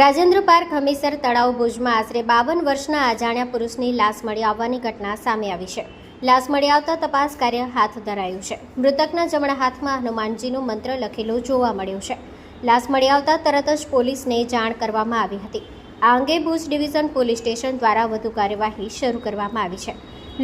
Rajendra park હમીસર તળાવ ભુજમાં આશરે બાવન વર્ષના અજાણ્યા પુરુષની લાશ મળી આવવાની ઘટના સામે આવી છે. લાશ મળી આવતા તપાસ કાર્ય હાથ ધરાયું છે. મૃતકના જમણા હાથમાં હનુમાનજીનું મંત્ર લખેલો જોવા મળ્યો છે. લાશ મળી આવતા તરત જ પોલીસને જાણ કરવામાં આવી હતી. આ અંગે ભુજ ડિવિઝન પોલીસ સ્ટેશન દ્વારા વધુ કાર્યવાહી શરૂ કરવામાં આવી છે.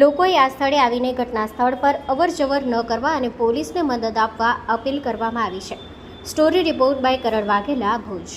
લોકોએ આ સ્થળે આવીને ઘટના સ્થળ પર અવરજવર ન કરવા અને પોલીસને મદદ આપવા અપીલ કરવામાં આવી છે. Story report by Karan Vaghela Bhuj.